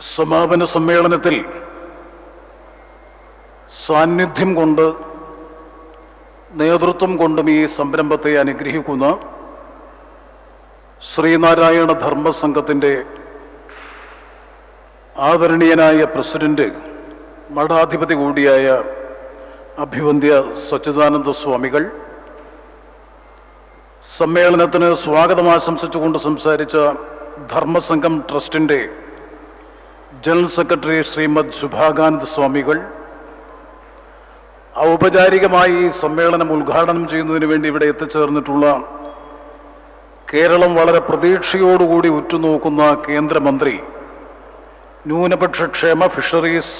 സമാപന സമ്മേളനത്തിൽ സാന്നിധ്യം കൊണ്ട് നേതൃത്വം കൊണ്ടും ഈ സംരംഭത്തെ അനുഗ്രഹിക്കുന്ന ശ്രീനാരായണ ധർമ്മസംഘത്തിന്റെ ആദരണീയനായ പ്രസിഡന്റ് മഠാധിപതി കൂടിയായ അഭിവന്ദ്യ സച്ചിദാനന്ദ സ്വാമികൾ സമ്മേളനത്തിന് സ്വാഗതം ആശംസിച്ചുകൊണ്ട് സംസാരിച്ച ധർമ്മസംഘം ട്രസ്റ്റിന്റെ ജനറൽ സെക്രട്ടറി ശ്രീമദ് ശുഭാകാനന്ദ സ്വാമികൾ ഔപചാരികമായി ഈ സമ്മേളനം ഉദ്ഘാടനം ചെയ്യുന്നതിന് വേണ്ടി ഇവിടെ എത്തിച്ചേർന്നിട്ടുള്ള കേരളം വളരെ പ്രതീക്ഷയോടുകൂടി ഉറ്റുനോക്കുന്ന കേന്ദ്രമന്ത്രി ന്യൂനപക്ഷ ക്ഷേമ ഫിഷറീസ്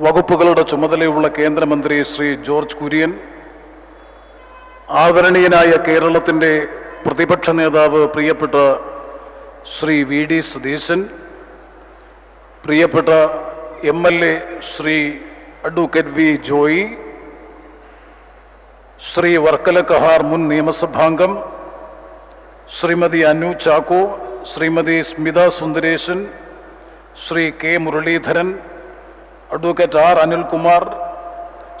വകുപ്പുകളുടെ ചുമതലയുള്ള കേന്ദ്രമന്ത്രി ശ്രീ ജോർജ് കുര്യൻ ആദരണീയനായ കേരളത്തിന്റെ പ്രതിപക്ഷ നേതാവ് പ്രിയപ്പെട്ട ശ്രീ വി ഡി സതീശൻ പ്രിയപ്പെട്ട M L A Shri advocate V Joy Shri Varkala Kahar മുൻ നിയമസഭാംഗം Shrimati Anu Chacko Shrimati Smitha Sundaresan Shri K Muraleedharan advocate R Anilkumar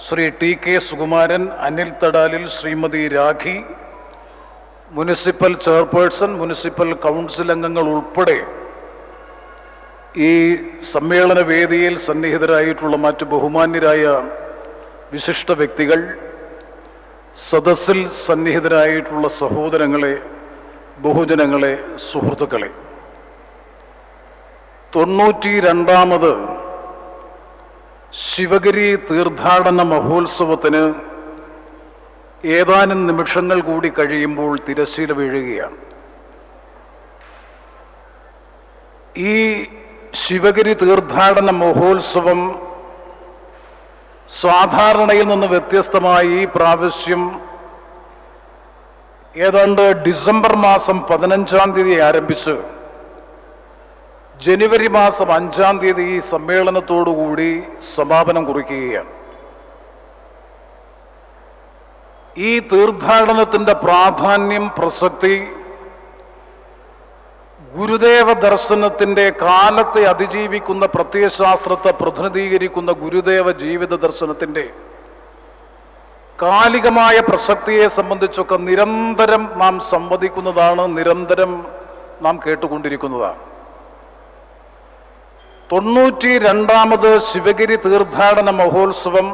Shri T K Sukumaran Anil തടാലിൽ Shrimati Rakhi municipal chairperson municipal council അംഗങ്ങൾ ഉൾപ്പെടെ ഈ സമ്മേളന വേദിയിൽ സന്നിഹിതരായിട്ടുള്ള മറ്റ് ബഹുമാന്യരായ വിശിഷ്ട വ്യക്തികൾ സദസ്സിൽ സന്നിഹിതരായിട്ടുള്ള സഹോദരങ്ങളെ ബഹുജനങ്ങളെ സുഹൃത്തുക്കളെ. തൊണ്ണൂറ്റി രണ്ടാമത് ശിവഗിരി തീർത്ഥാടന മഹോത്സവത്തിന് ഏതാനും നിമിഷങ്ങൾ കൂടി കഴിയുമ്പോൾ തിരശ്ശീല വീഴുകയാണ്. ഈ ശിവഗിരി തീർത്ഥാടന മഹോത്സവം സാധാരണയിൽ നിന്ന് വ്യത്യസ്തമായി ഈ പ്രാവശ്യം ഏതാണ്ട് ഡിസംബർ മാസം പതിനഞ്ചാം തീയതി ആരംഭിച്ച് ജനുവരി മാസം അഞ്ചാം തീയതി ഈ സമ്മേളനത്തോടുകൂടി സമാപനം കുറിക്കുകയാണ്. ഈ തീർത്ഥാടനത്തിന്റെ പ്രാധാന്യം പ്രസക്തി ഗുരുദേവ ദർശനത്തിന്റെ കാലത്തെ അതിജീവിക്കുന്ന പ്രത്യയശാസ്ത്രത്തെ പ്രതിനിധീകരിക്കുന്ന ഗുരുദേവ ജീവിത ദർശനത്തിന്റെ കാലികമായ പ്രസക്തിയെ സംബന്ധിച്ചൊക്കെ നിരന്തരം നാം സംവദിക്കുന്നതാണ് നിരന്തരം നാം കേട്ടുകൊണ്ടിരിക്കുന്നതാണ്. തൊണ്ണൂറ്റി രണ്ടാമത് ശിവഗിരി തീർത്ഥാടന മഹോത്സവം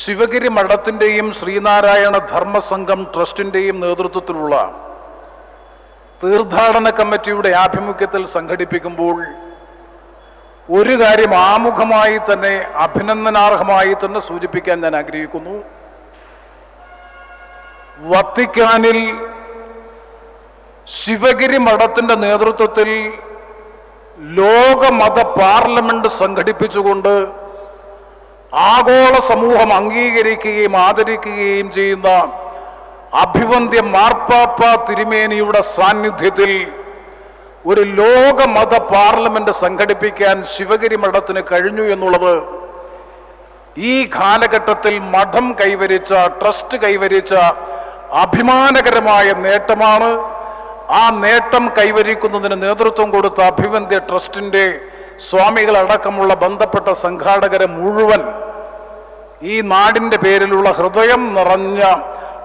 ശിവഗിരി മഠത്തിന്റെയും ശ്രീനാരായണ ധർമ്മസംഘം ട്രസ്റ്റിന്റെയും നേതൃത്വത്തിലുള്ള തീർത്ഥാടന കമ്മിറ്റിയുടെ ആഭിമുഖ്യത്തിൽ സംഘടിപ്പിക്കുമ്പോൾ ഒരു കാര്യം ആമുഖമായി തന്നെ അഭിനന്ദനാർഹമായി തന്നെ സൂചിപ്പിക്കാൻ ഞാൻ ആഗ്രഹിക്കുന്നു. വത്തിക്കാനിൽ ശിവഗിരി മഠത്തിന്റെ നേതൃത്വത്തിൽ ലോകമത പാർലമെന്റ് സംഘടിപ്പിച്ചുകൊണ്ട് ആഗോള സമൂഹം അംഗീകരിക്കുകയും ആദരിക്കുകയും ചെയ്യുന്ന അഭിവന്ദ്യ മാർപ്പാപ്പ തിരുമേനിയുടെ സാന്നിധ്യത്തിൽ ഒരു ലോകമത പാർലമെന്റ് സംഘടിപ്പിക്കാൻ ശിവഗിരി മഠത്തിന് കഴിഞ്ഞു എന്നുള്ളത് ഈ കാലഘട്ടത്തിൽ മഠം കൈവരിച്ച ട്രസ്റ്റ് കൈവരിച്ച അഭിമാനകരമായ നേട്ടമാണ്. ആ നേട്ടം കൈവരിക്കുന്നതിന് നേതൃത്വം കൊടുത്ത അഭിവന്ദ്യ ട്രസ്റ്റിന്റെ സ്വാമികളടക്കമുള്ള ബന്ധപ്പെട്ട സംഘാടകരെ മുഴുവൻ ഈ നാടിന്റെ പേരിലുള്ള ഹൃദയം നിറഞ്ഞ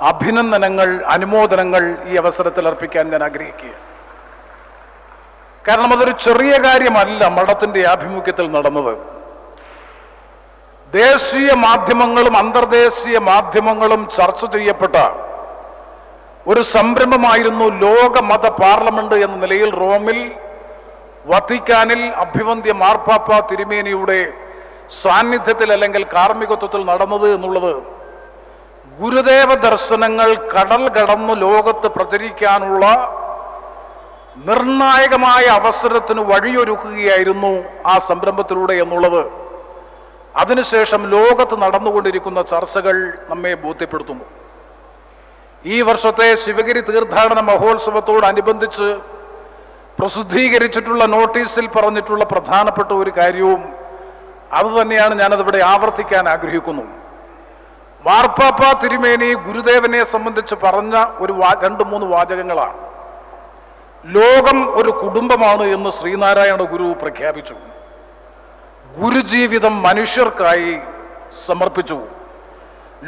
അഭിനന്ദനങ്ങൾ അനുമോദനങ്ങൾ ഈ അവസരത്തിൽ അർപ്പിക്കാൻ ഞാൻ ആഗ്രഹിക്കുക കാരണം അതൊരു ചെറിയ കാര്യമല്ല മഠത്തിന്റെ ആഭിമുഖ്യത്തിൽ നടന്നത്. ദേശീയ മാധ്യമങ്ങളും അന്തർദേശീയ മാധ്യമങ്ങളും ചർച്ച ചെയ്യപ്പെട്ട ഒരു സംരംഭമായിരുന്നു ലോക മത പാർലമെന്റ് എന്ന നിലയിൽ റോമിൽ വത്തിക്കാനിൽ അഭിവന്ധ്യ മാർപ്പാപ്പ തിരുമേനിയുടെ സാന്നിധ്യത്തിൽ അല്ലെങ്കിൽ കാർമ്മികത്വത്തിൽ നടന്നത് എന്നുള്ളത് ഗുരുദേവ ദർശനങ്ങൾ കടൽ കടന്ന് ലോകത്ത് പ്രചരിക്കാനുള്ള നിർണായകമായ അവസരത്തിന് വഴിയൊരുക്കുകയായിരുന്നു ആ സംരംഭത്തിലൂടെ എന്നുള്ളത്. അതിനുശേഷം ലോകത്ത് നടന്നുകൊണ്ടിരിക്കുന്ന ചർച്ചകൾ നമ്മെ ബോധ്യപ്പെടുത്തുന്നു. ഈ വർഷത്തെ ശിവഗിരി തീർത്ഥാടന മഹോത്സവത്തോടനുബന്ധിച്ച് പ്രസിദ്ധീകരിച്ചിട്ടുള്ള നോട്ടീസിൽ പറഞ്ഞിട്ടുള്ള പ്രധാനപ്പെട്ട ഒരു കാര്യവും അതുതന്നെയാണ് ഞാനതിവിടെ ആവർത്തിക്കാൻ ആഗ്രഹിക്കുന്നു. മാർപ്പാപ്പ തിരുമേനി ഗുരുദേവനെ സംബന്ധിച്ച് പറഞ്ഞ ഒരു രണ്ട് മൂന്ന് വാചകങ്ങളാണ്. ലോകം ഒരു കുടുംബമാണ് എന്ന് ശ്രീനാരായണ ഗുരു പ്രഖ്യാപിച്ചു. ഗുരുജീവിതം മനുഷ്യർക്കായി സമർപ്പിച്ചു.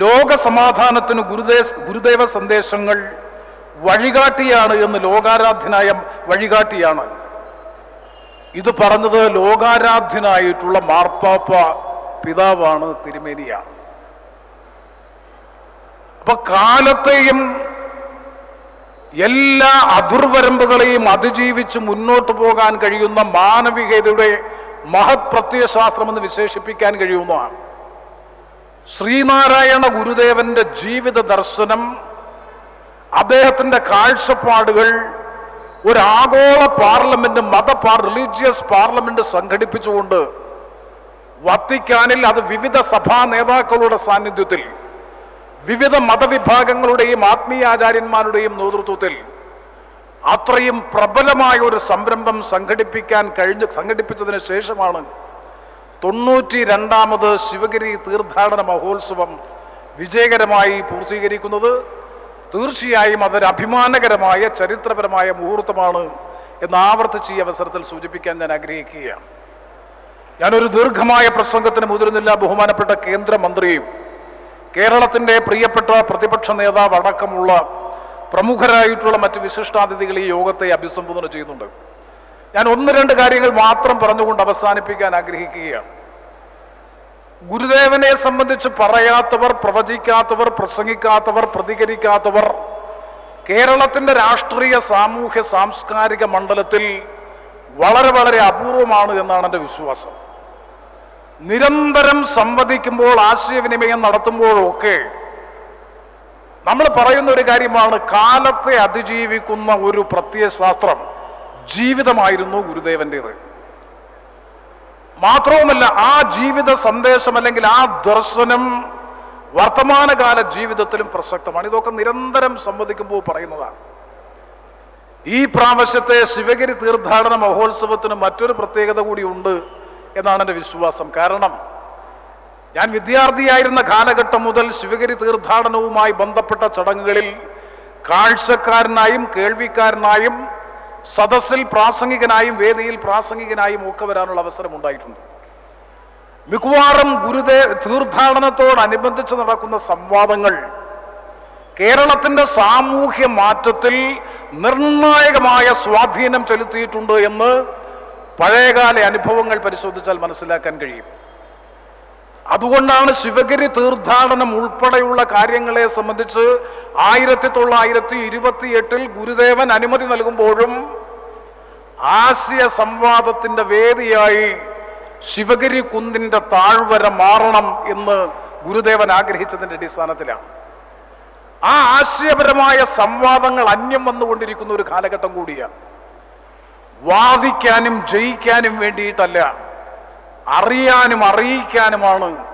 ലോക സമാധാനത്തിന് ഗുരുദേ ഗുരുദേവ സന്ദേശങ്ങൾ വഴികാട്ടിയാണ് എന്ന് ലോകാരാധ്യനായ വഴികാട്ടിയാണ്. ഇത് പറഞ്ഞത് ലോകാരാധ്യനായിട്ടുള്ള മാർപ്പാപ്പ പിതാവാണ് തിരുമേനിയാണ്. അപ്പൊ കാലത്തെയും എല്ലാ അതിർവരമ്പുകളെയും അതിജീവിച്ച് മുന്നോട്ട് പോകാൻ കഴിയുന്ന മാനവികതയുടെ മഹത് പ്രത്യയശാസ്ത്രം എന്ന് വിശേഷിപ്പിക്കാൻ കഴിയുന്നതാണ്. ശ്രീനാരായണ ഗുരുദേവന്റെ ജീവിത ദർശനം അദ്ദേഹത്തിന്റെ കാഴ്ചപ്പാടുകൾ ഒരു ആഗോള പാർലമെന്റ് മത പാർ റിലീജിയസ് പാർലമെന്റ് സംഘടിപ്പിച്ചുകൊണ്ട് വത്തിക്കാനിൽ അത് വിവിധ സഭാ നേതാക്കളുടെ സാന്നിധ്യത്തിൽ വിവിധ മതവിഭാഗങ്ങളുടെയും ആത്മീയാചാര്യന്മാരുടെയും നേതൃത്വത്തിൽ അത്രയും പ്രബലമായ ഒരു സംരംഭം സംഘടിപ്പിക്കാൻ കഴിഞ്ഞ് സംഘടിപ്പിച്ചതിന് ശേഷമാണ് തൊണ്ണൂറ്റി രണ്ടാമത് ശിവഗിരി തീർത്ഥാടന മഹോത്സവം വിജയകരമായി പൂർത്തീകരിക്കുന്നത്. തീർച്ചയായും അതൊരു അഭിമാനകരമായ ചരിത്രപരമായ മുഹൂർത്തമാണ് എന്ന് ആവർത്തിച്ച് ഈ അവസരത്തിൽ സൂചിപ്പിക്കാൻ ഞാൻ ആഗ്രഹിക്കുകയാണ്. ഞാനൊരു ദീർഘമായ പ്രസംഗത്തിന് മുതിരുന്നില്ല ബഹുമാനപ്പെട്ട കേന്ദ്രമന്ത്രിയും കേരളത്തിന്റെ പ്രിയപ്പെട്ട പ്രതിപക്ഷ നേതാവ് അടക്കമുള്ള പ്രമുഖരായിട്ടുള്ള മറ്റ് വിശിഷ്ടാതിഥികൾ ഈ യോഗത്തെ അഭിസംബോധന ചെയ്യുന്നുണ്ട്. ഞാൻ ഒന്ന് രണ്ട് കാര്യങ്ങൾ മാത്രം പറഞ്ഞുകൊണ്ട് അവസാനിപ്പിക്കാൻ ആഗ്രഹിക്കുകയാണ്. ഗുരുദേവനെ സംബന്ധിച്ച് പറയാത്തവർ പ്രവചിക്കാത്തവർ പ്രസംഗിക്കാത്തവർ പ്രതികരിക്കാത്തവർ കേരളത്തിന്റെ രാഷ്ട്രീയ സാമൂഹ്യ സാംസ്കാരിക മണ്ഡലത്തിൽ വളരെ വളരെ അപൂർവമാണ് എന്നാണ് എന്റെ വിശ്വാസം. നിരന്തരം സംവദിക്കുമ്പോൾ ആശയവിനിമയം നടത്തുമ്പോഴൊക്കെ നമ്മൾ പറയുന്ന ഒരു കാര്യമാണ് കാലത്തെ അതിജീവിക്കുന്ന ഒരു പ്രത്യയശാസ്ത്രം ജീവിതമായിരുന്നു ഗുരുദേവന്റെത്. മാത്രവുമല്ല ആ ജീവിത സന്ദേശം അല്ലെങ്കിൽ ആ ദർശനം വർത്തമാനകാല ജീവിതത്തിലും പ്രസക്തമാണ്. ഇതൊക്കെ നിരന്തരം സംവദിക്കുമ്പോൾ പറയുന്നതാണ്. ഈ പ്രാവശ്യത്തെ ശിവഗിരി തീർത്ഥാടന മഹോത്സവത്തിന് മറ്റൊരു പ്രത്യേകത കൂടിയുണ്ട് എന്നാണ് എന്റെ വിശ്വാസം. കാരണം ഞാൻ വിദ്യാർത്ഥിയായിരുന്ന കാലഘട്ടം മുതൽ ശിവഗിരി തീർത്ഥാടനവുമായി ബന്ധപ്പെട്ട ചടങ്ങുകളിൽ കാഴ്ചക്കാരനായും കേൾവിക്കാരനായും സദസ്സിൽ പ്രാസംഗികനായും വേദിയിൽ പ്രാസംഗികനായും ഒക്കെ വരാനുള്ള അവസരം ഉണ്ടായിട്ടുണ്ട്. മിക്കവാറും ഗുരുദേ തീർത്ഥാടനത്തോടനുബന്ധിച്ച് നടക്കുന്ന സംവാദങ്ങൾ കേരളത്തിന്റെ സാമൂഹ്യ മാറ്റത്തിൽ നിർണായകമായ സ്വാധീനം ചെലുത്തിയിട്ടുണ്ട് എന്ന് പഴയകാല അനുഭവങ്ങൾ പരിശോധിച്ചാൽ മനസ്സിലാക്കാൻ കഴിയും. അതുകൊണ്ടാണ് ശിവഗിരി തീർത്ഥാടനം ഉൾപ്പെടെയുള്ള കാര്യങ്ങളെ സംബന്ധിച്ച് ആയിരത്തി തൊള്ളായിരത്തി ഇരുപത്തി എട്ടിൽ ഗുരുദേവൻ അനുമതി നൽകുമ്പോഴും ആശയ സംവാദത്തിന്റെ വേദിയായി ശിവഗിരി കുന്നിന്റെ താഴ്വര മാറണം എന്ന് ഗുരുദേവൻ ആഗ്രഹിച്ചതിന്റെ അടിസ്ഥാനത്തിലാണ്. ആ ആശയപരമായ സംവാദങ്ങൾ അന്യം വന്നുകൊണ്ടിരിക്കുന്ന ഒരു കാലഘട്ടം കൂടിയാണ്. വാദിക്കാനും ജയിക്കാനും വേണ്ടിയിട്ടല്ല അറിയാനും അറിയിക്കാനുമാണ്.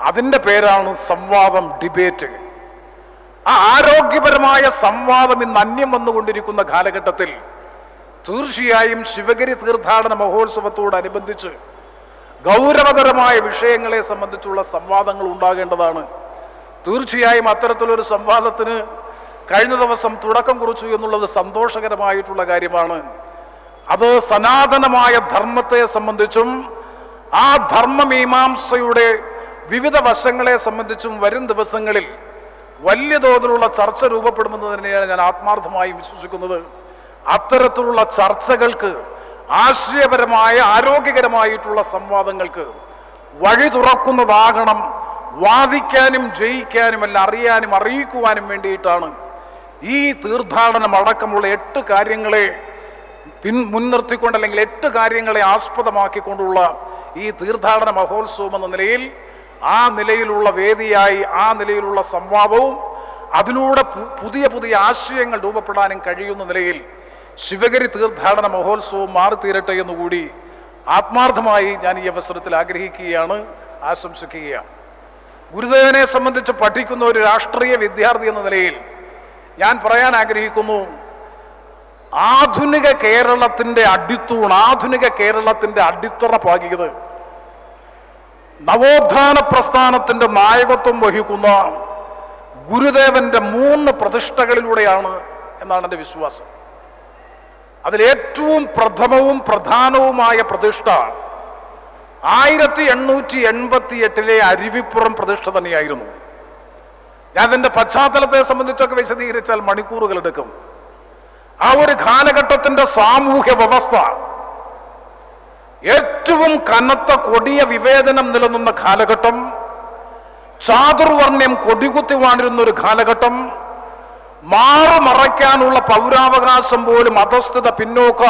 അതിന്റെ പേരാണ് സംവാദം ഡിബേറ്റ്. ആ ആരോഗ്യപരമായ സംവാദം ഇന്ന് അന്യം വന്നുകൊണ്ടിരിക്കുന്ന കാലഘട്ടത്തിൽ തീർച്ചയായും ശിവഗിരി തീർത്ഥാടന മഹോത്സവത്തോടനുബന്ധിച്ച് ഗൗരവതരമായ വിഷയങ്ങളെ സംബന്ധിച്ചുള്ള സംവാദങ്ങൾ ഉണ്ടാകേണ്ടതാണ്. തീർച്ചയായും അത്തരത്തിലൊരു സംവാദത്തിന് കഴിഞ്ഞ ദിവസം തുടക്കം കുറിച്ചു എന്നുള്ളത് സന്തോഷകരമായിട്ടുള്ള കാര്യമാണ്. അത് സനാതനമായ ധർമ്മത്തെ സംബന്ധിച്ചും ആ ധർമ്മമീമാംസയുടെ വിവിധ വശങ്ങളെ സംബന്ധിച്ചും വരും ദിവസങ്ങളിൽ വലിയ തോതിലുള്ള ചർച്ച രൂപപ്പെടുമെന്ന് തന്നെയാണ് ഞാൻ ആത്മാർത്ഥമായി വിശ്വസിക്കുന്നത്. അത്തരത്തിലുള്ള ചർച്ചകൾക്ക് ആശയപരമായ ആരോഗ്യകരമായിട്ടുള്ള സംവാദങ്ങൾക്ക് വഴി തുറക്കുന്നതാകണം. വാദിക്കാനും ജയിക്കാനും അല്ല അറിയാനും അറിയിക്കുവാനും വേണ്ടിയിട്ടാണ് ഈ തീർത്ഥാടനം അടക്കമുള്ള എട്ട് കാര്യങ്ങളെ പിൻ മുൻനിർത്തിക്കൊണ്ട് അല്ലെങ്കിൽ എട്ട് കാര്യങ്ങളെ ആസ്പദമാക്കിക്കൊണ്ടുള്ള ഈ തീർത്ഥാടന മഹോത്സവം എന്ന നിലയിൽ ആ നിലയിലുള്ള വേദിയായി ആ നിലയിലുള്ള സംവാദവും അതിലൂടെ പുതിയ പുതിയ ആശയങ്ങൾ രൂപപ്പെടാനും കഴിയുന്ന നിലയിൽ ശിവഗിരി തീർത്ഥാടന മഹോത്സവം മാറിത്തീരട്ടെ എന്നുകൂടി ആത്മാർത്ഥമായി ഞാൻ ഈ അവസരത്തിൽ ആഗ്രഹിക്കുകയാണ് ആശംസിക്കുകയാണ്. ഗുരുദേവനെ സംബന്ധിച്ച് പഠിക്കുന്ന ഒരു രാഷ്ട്രീയ വിദ്യാർത്ഥി എന്ന നിലയിൽ ഞാൻ പറയാൻ ആഗ്രഹിക്കുന്നു ആധുനിക കേരളത്തിന്റെ അടിത്തൂൺ ആധുനിക കേരളത്തിന്റെ അടിത്തറ പാകിയത്. നവോത്ഥാന പ്രസ്ഥാനത്തിന്റെ നായകത്വം വഹിക്കുന്ന ഗുരുദേവന്റെ മൂന്ന് പ്രതിഷ്ഠകളിലൂടെയാണ് എന്നാണ് എന്റെ വിശ്വാസം. അതിലേറ്റവും പ്രഥമവും പ്രധാനവുമായ പ്രതിഷ്ഠ ആയിരത്തി എണ്ണൂറ്റി എൺപത്തി എട്ടിലെ അരുവിപ്പുറം പ്രതിഷ്ഠ തന്നെയായിരുന്നു. ഞാൻ അതിന്റെ പശ്ചാത്തലത്തെ സംബന്ധിച്ചൊക്കെ വിശദീകരിച്ചാൽ മണിക്കൂറുകൾ എടുക്കും. ആ ഒരു കാലഘട്ടത്തിന്റെ സാമൂഹ്യ വ്യവസ്ഥ ഏറ്റവും കനത്ത കൊടിയ വിവേചനം നിലനിന്ന കാലഘട്ടം ചാതുർവർണ്യം കൊടികുത്തി വാണിരുന്ന ഒരു കാലഘട്ടം മാറുമറയ്ക്കാനുള്ള പൗരാവകാശം പോലും അധസ്ഥിത പിന്നോക്ക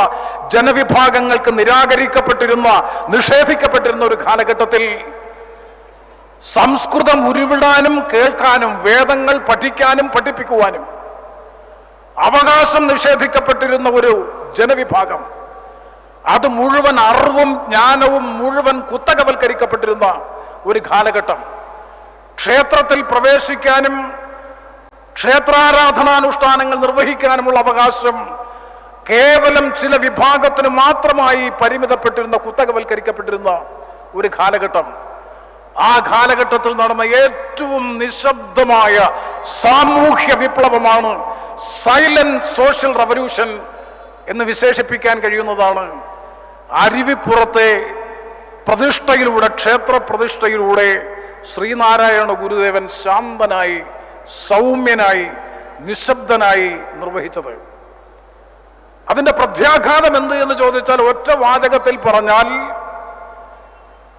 ജനവിഭാഗങ്ങൾക്ക് നിരാകരിക്കപ്പെട്ടിരുന്ന നിഷേധിക്കപ്പെട്ടിരുന്ന ഒരു കാലഘട്ടത്തിൽ സംസ്കൃതം ഉരുവിടാനും കേൾക്കാനും വേദങ്ങൾ പഠിക്കാനും പഠിപ്പിക്കുവാനും അവകാശം നിഷേധിക്കപ്പെട്ടിരുന്ന ഒരു ജനവിഭാഗം. അത് മുഴുവൻ അറിവും ജ്ഞാനവും മുഴുവൻ കുത്തകവൽക്കരിക്കപ്പെട്ടിരുന്ന ഒരു കാലഘട്ടം. ക്ഷേത്രത്തിൽ പ്രവേശിക്കാനും ക്ഷേത്രാരാധനാനുഷ്ഠാനങ്ങൾ നിർവഹിക്കാനുമുള്ള അവകാശം കേവലം ചില വിഭാഗത്തിന് മാത്രമായി പരിമിതപ്പെട്ടിരുന്ന കുത്തകവൽക്കരിക്കപ്പെട്ടിരുന്ന ഒരു കാലഘട്ടം. ആ കാലഘട്ടത്തിൽ നടന്ന ഏറ്റവും നിശബ്ദമായ സാമൂഹ്യ വിപ്ലവമാണ് സൈലന്റ് സോഷ്യൽ റവല്യൂഷൻ എന്ന് വിശേഷിപ്പിക്കാൻ കഴിയുന്നതാണ്. അരുവിപ്പുറത്തെ പ്രതിഷ്ഠയിലൂടെ ക്ഷേത്ര പ്രതിഷ്ഠയിലൂടെ ശ്രീനാരായണ ഗുരുദേവൻ ശാന്തനായി സൗമ്യനായി നിശബ്ദനായി നിർവഹിച്ചത്. അതിന്റെ പ്രത്യാഘാതം എന്ത് എന്ന് ചോദിച്ചാൽ ഒറ്റ വാചകത്തിൽ പറഞ്ഞാൽ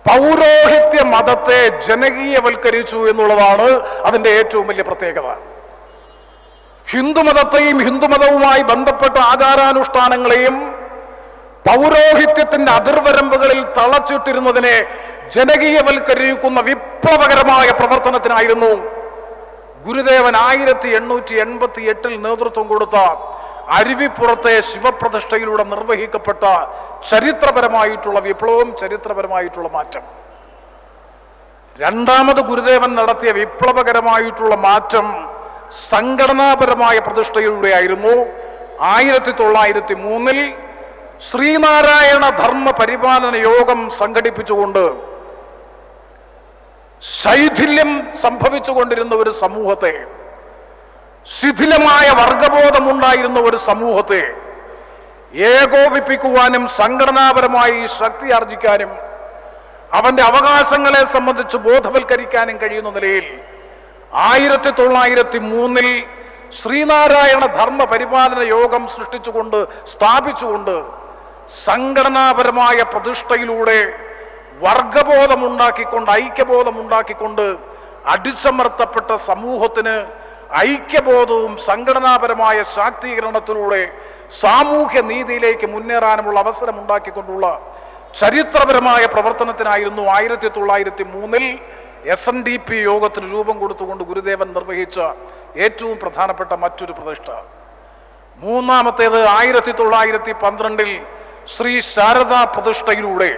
പൗരോഹിത്യ മതത്തെ ജനകീയവൽക്കരിച്ചു എന്നുള്ളതാണ് അതിന്റെ ഏറ്റവും വലിയ പ്രത്യേകത. ഹിന്ദുമതത്തെയും ഹിന്ദുമതവുമായി ബന്ധപ്പെട്ട ആചാരാനുഷ്ഠാനങ്ങളെയും പൗരോഹിത്യത്തിന്റെ അതിർവരമ്പുകളിൽ തളച്ചിട്ടിരുന്നതിനെ ജനകീയവൽക്കരിക്കുന്ന വിപ്ലവകരമായ പ്രവർത്തനത്തിനായിരുന്നു ഗുരുദേവൻ ആയിരത്തി എണ്ണൂറ്റി എൺപത്തി എട്ടിൽ നേതൃത്വം കൊടുത്ത അരുവിപ്പുറത്തെ ശിവപ്രതിഷ്ഠയിലൂടെ നിർവഹിക്കപ്പെട്ട ചരിത്രപരമായിട്ടുള്ള വിപ്ലവം ചരിത്രപരമായിട്ടുള്ള മാറ്റം. രണ്ടാമത് ഗുരുദേവൻ നടത്തിയ വിപ്ലവകരമായിട്ടുള്ള മാറ്റം സംഘടനാപരമായ പ്രതിഷ്ഠയിലൂടെയായിരുന്നു ആയിരത്തി തൊള്ളായിരത്തി മൂന്നിൽ ശ്രീനാരായണ ധർമ്മ പരിപാലന യോഗം സംഘടിപ്പിച്ചുകൊണ്ട് ശൈഥില്യം സംഭവിച്ചുകൊണ്ടിരുന്ന ഒരു സമൂഹത്തെ ശിഥിലമായ വർഗബോധമുണ്ടായിരുന്ന ഒരു സമൂഹത്തെ ഏകോപിപ്പിക്കുവാനും സംഘടനാപരമായി ശക്തി ആർജിക്കാനും അവന്റെ അവകാശങ്ങളെ സംബന്ധിച്ച് ബോധവൽക്കരിക്കാനും കഴിയുന്ന നിലയിൽ ആയിരത്തി തൊള്ളായിരത്തി മൂന്നിൽ ശ്രീനാരായണ ധർമ്മ പരിപാലന യോഗം സൃഷ്ടിച്ചുകൊണ്ട് സ്ഥാപിച്ചുകൊണ്ട് സംഘടനാപരമായ പ്രതിഷ്ഠയിലൂടെ വർഗബോധമുണ്ടാക്കിക്കൊണ്ട് ഐക്യബോധമുണ്ടാക്കിക്കൊണ്ട് അടിച്ചമർത്തപ്പെട്ട സമൂഹത്തിന് ഐക്യബോധവും സംഘടനാപരമായ ശാക്തീകരണത്തിലൂടെ സാമൂഹ്യ നീതിയിലേക്ക് മുന്നേറാനുമുള്ള അവസരം ഉണ്ടാക്കിക്കൊണ്ടുള്ള ചരിത്രപരമായ പ്രവർത്തനത്തിനായിരുന്നു ആയിരത്തി തൊള്ളായിരത്തി മൂന്നിൽ എസ് എൻ ഡി പി യോഗത്തിന് രൂപം കൊടുത്തുകൊണ്ട് ഗുരുദേവൻ നിർവഹിച്ച ഏറ്റവും പ്രധാനപ്പെട്ട മറ്റൊരു പ്രതിഷ്ഠ. മൂന്നാമത്തേത് ആയിരത്തി തൊള്ളായിരത്തി പന്ത്രണ്ടിൽ ശ്രീ ശാരദാ പ്രതിഷ്ഠയിലൂടെ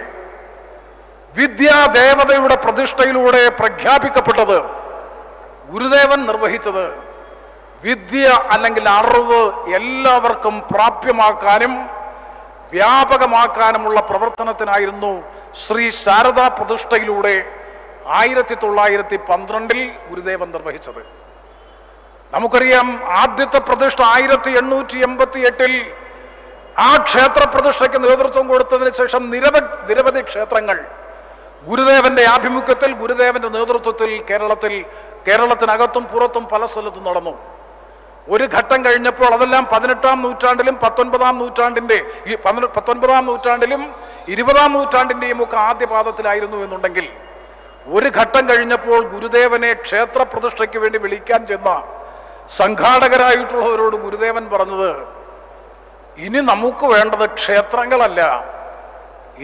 വിദ്യാദേവതയുടെ പ്രതിഷ്ഠയിലൂടെ പ്രഖ്യാപിക്കപ്പെട്ടത് ഗുരുദേവൻ നിർവഹിച്ചത് വിദ്യ അല്ലെങ്കിൽ അറിവ് എല്ലാവർക്കും പ്രാപ്യമാക്കാനും വ്യാപകമാക്കാനുമുള്ള പ്രവർത്തനത്തിനായിരുന്നു ശ്രീ ശാരദാ പ്രതിഷ്ഠയിലൂടെ ആയിരത്തി തൊള്ളായിരത്തി പന്ത്രണ്ടിൽ ഗുരുദേവൻ നിർവഹിച്ചത്. നമുക്കറിയാം ആദ്യത്തെ പ്രതിഷ്ഠ ആയിരത്തി എണ്ണൂറ്റി എൺപത്തി എട്ടിൽ ആ ക്ഷേത്ര പ്രതിഷ്ഠയ്ക്ക് നേതൃത്വം കൊടുത്തതിന് ശേഷം നിരവധി നിരവധി ക്ഷേത്രങ്ങൾ ഗുരുദേവന്റെ ആഭിമുഖ്യത്തിൽ ഗുരുദേവന്റെ നേതൃത്വത്തിൽ കേരളത്തിൽ കേരളത്തിനകത്തും പുറത്തും പല സ്ഥലത്തും നടന്നു. ഒരു ഘട്ടം കഴിഞ്ഞപ്പോൾ അതെല്ലാം പതിനെട്ടാം നൂറ്റാണ്ടിലും പത്തൊൻപതാം നൂറ്റാണ്ടിന്റെ ഈ പത്തൊൻപതാം നൂറ്റാണ്ടിലും ഇരുപതാം നൂറ്റാണ്ടിന്റെയും ഒക്കെ ആദ്യ പാദത്തിലായിരുന്നു എന്നുണ്ടെങ്കിൽ ഒരു ഘട്ടം കഴിഞ്ഞപ്പോൾ ഗുരുദേവനെ ക്ഷേത്ര പ്രതിഷ്ഠയ്ക്ക് വേണ്ടി വിളിക്കാൻ ചെന്ന സംഘാടകരായിട്ടുള്ളവരോട് ഗുരുദേവൻ പറഞ്ഞത് ഇനി നമുക്ക് വേണ്ടത് ക്ഷേത്രങ്ങളല്ല.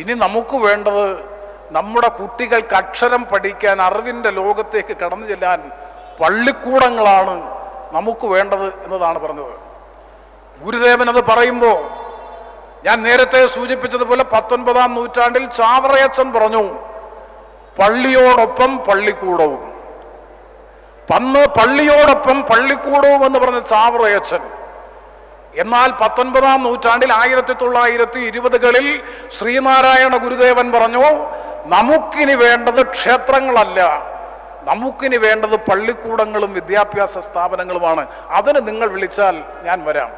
ഇനി നമുക്ക് വേണ്ടത് നമ്മുടെ കുട്ടികൾക്ക് അക്ഷരം പഠിക്കാൻ അറിവിന്റെ ലോകത്തേക്ക് കടന്നു ചെല്ലാൻ പള്ളിക്കൂടങ്ങളാണ് നമുക്ക് വേണ്ടത് എന്നതാണ് പറഞ്ഞത്. ഗുരുദേവൻ അത് പറയുമ്പോൾ ഞാൻ നേരത്തെ സൂചിപ്പിച്ചതുപോലെ പത്തൊൻപതാം നൂറ്റാണ്ടിൽ ചാവറയച്ചൻ പറഞ്ഞു പള്ളിയോടൊപ്പം പള്ളിക്കൂടവും. പന്ന് പള്ളിയോടൊപ്പം പള്ളിക്കൂടവും എന്ന് പറഞ്ഞ ചാവറയച്ചൻ എന്നാൽ പത്തൊൻപതാം നൂറ്റാണ്ടിൽ ആയിരത്തി തൊള്ളായിരത്തി ഇരുപതുകളിൽ ശ്രീനാരായണ ഗുരുദേവൻ പറഞ്ഞു നമുക്കിനി വേണ്ടത് ക്ഷേത്രങ്ങളല്ല. നമുക്കിനി വേണ്ടത് പള്ളിക്കൂടങ്ങളും വിദ്യാഭ്യാസ സ്ഥാപനങ്ങളുമാണ്. അതിന് നിങ്ങൾ വിളിച്ചാൽ ഞാൻ വരാം.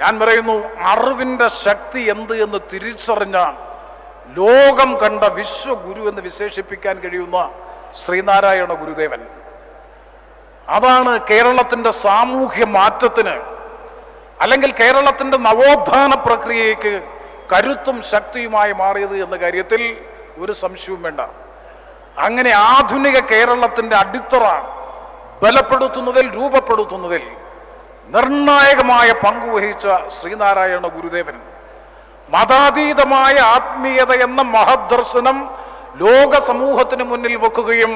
ഞാൻ പറയുന്നു അറിവിന്റെ ശക്തി എന്ത് എന്ന് തിരിച്ചറിഞ്ഞ ലോകം കണ്ട വിശ്വഗുരു എന്ന് വിശേഷിപ്പിക്കാൻ കഴിയുന്ന ശ്രീനാരായണ ഗുരുദേവൻ. അതാണ് കേരളത്തിന്റെ സാമൂഹ്യ മാറ്റത്തിന് അല്ലെങ്കിൽ കേരളത്തിന്റെ നവോത്ഥാന പ്രക്രിയയ്ക്ക് കരുത്തും ശക്തിയുമായി മാറിയത് എന്ന കാര്യത്തിൽ ഒരു സംശയവും വേണ്ട. അങ്ങനെ ആധുനിക കേരളത്തിന്റെ അടിത്തറ ബലപ്പെടുത്തുന്നതിൽ രൂപപ്പെടുത്തുന്നതിൽ നിർണായകമായ പങ്കുവഹിച്ച ശ്രീനാരായണ ഗുരുദേവൻ. മതാതീതമായ ആത്മീയത എന്ന മഹദർശനം ലോക സമൂഹത്തിന് മുന്നിൽ വെക്കുകയും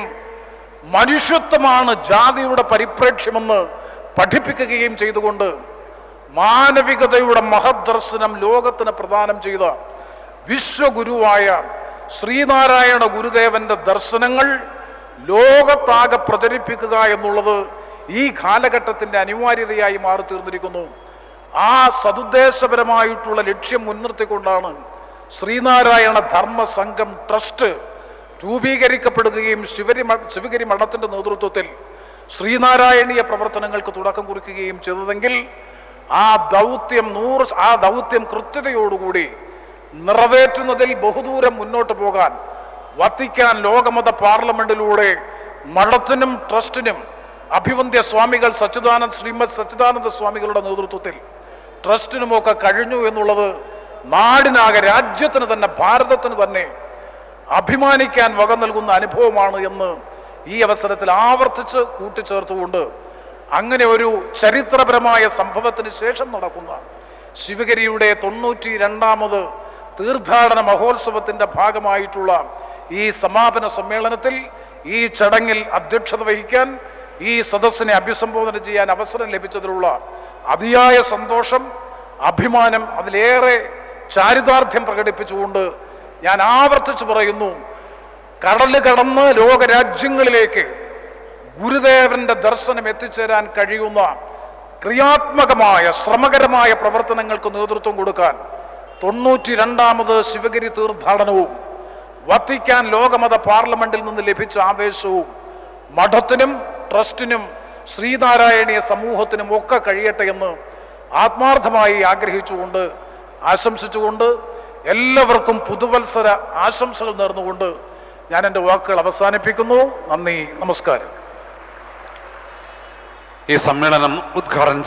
മനുഷ്യത്വമാണ് ജാതിയുടെ പരിപ്രേക്ഷ്യമെന്ന് പഠിപ്പിക്കുകയും ചെയ്തുകൊണ്ട് മാനവികതയുടെ മഹദർശനം ലോകത്തിന് പ്രദാനം ചെയ്ത വിശ്വഗുരുവായ ശ്രീനാരായണ ഗുരുദേവന്റെ ദർശനങ്ങൾ ലോകത്താകെ പ്രചരിപ്പിക്കുക എന്നുള്ളത് ഈ കാലഘട്ടത്തിന്റെ അനിവാര്യതയായി മാറി തീർന്നിരിക്കുന്നു ആ സതുദ്ദേശപരമായിട്ടുള്ള ലക്ഷ്യം മുൻനിർത്തിക്കൊണ്ടാണ് ശ്രീനാരായണ ധർമ്മ സംഘം ട്രസ്റ്റ് രൂപീകരിക്കപ്പെടുകയും ശിവരി ശിവഗിരി മഠത്തിന്റെ നേതൃത്വത്തിൽ ശ്രീനാരായണീയ പ്രവർത്തനങ്ങൾക്ക് തുടക്കം കുറിക്കുകയും ചെയ്തതെങ്കിൽ ആ ദൗത്യം നൂറ് ആ ദൗത്യം കൃത്യതയോടുകൂടി നിറവേറ്റുന്നതിൽ ബഹുദൂരം മുന്നോട്ട് പോകാൻ വത്തിക്കാൻ ലോകമത പാർലമെന്റിലൂടെ മഠത്തിനും ട്രസ്റ്റിനും അഭിവന്ദ്യ സ്വാമികൾ സച്ചിദാനന്ദ ശ്രീമത് സച്ചിദാനന്ദ സ്വാമികളുടെ നേതൃത്വത്തിൽ ട്രസ്റ്റിനുമൊക്കെ കഴിഞ്ഞു എന്നുള്ളത് നാടിനാകെ രാജ്യത്തിന് തന്നെ ഭാരതത്തിന് തന്നെ അഭിമാനിക്കാൻ വക നൽകുന്ന അനുഭവമാണ് എന്ന് ഈ അവസരത്തിൽ ആവർത്തിച്ച് കൂട്ടിച്ചേർത്തുകൊണ്ട് അങ്ങനെ ഒരു ചരിത്രപരമായ സംഭവത്തിന് ശേഷം നടക്കുന്ന ശിവഗിരിയുടെ തൊണ്ണൂറ്റി രണ്ടാമത് തീർത്ഥാടന മഹോത്സവത്തിന്റെ ഭാഗമായിട്ടുള്ള ഈ സമാപന സമ്മേളനത്തിൽ ഈ ചടങ്ങിൽ അധ്യക്ഷത വഹിക്കാൻ ഈ സദസ്സിനെ അഭിസംബോധന ചെയ്യാൻ അവസരം ലഭിച്ചതിലുള്ള അതിയായ സന്തോഷം അഭിമാനം അതിലേറെ ചാരിതാർത്ഥ്യം പ്രകടിപ്പിച്ചുകൊണ്ട് ഞാൻ ആവർത്തിച്ചു പറയുന്നു കടൽ കടന്ന് ലോകരാജ്യങ്ങളിലേക്ക് ഗുരുദേവന്റെ ദർശനം എത്തിച്ചേരാൻ കഴിയുന്ന ക്രിയാത്മകമായ ശ്രമകരമായ പ്രവർത്തനങ്ങൾക്ക് നേതൃത്വം കൊടുക്കാൻ തൊണ്ണൂറ്റി രണ്ടാമത് ശിവഗിരി തീർത്ഥാടനവും വത്തിക്കാൻ ലോകമത പാർലമെന്റിൽ നിന്ന് ലഭിച്ച ആവേശവും മഠത്തിനും ട്രസ്റ്റിനും ശ്രീനാരായണീയ സമൂഹത്തിനും ഒക്കെ കഴിയട്ടെ എന്ന് ആത്മാർത്ഥമായി ആഗ്രഹിച്ചുകൊണ്ട് ആശംസിച്ചുകൊണ്ട് എല്ലാവർക്കും പുതുവത്സര ആശംസകൾ നേർന്നുകൊണ്ട് ഞാൻ എന്റെ വാക്കുകൾ അവസാനിപ്പിക്കുന്നു. നന്ദി നമസ്കാരം. ഈ സമ്മേളനം ഉദ്ഘാടനം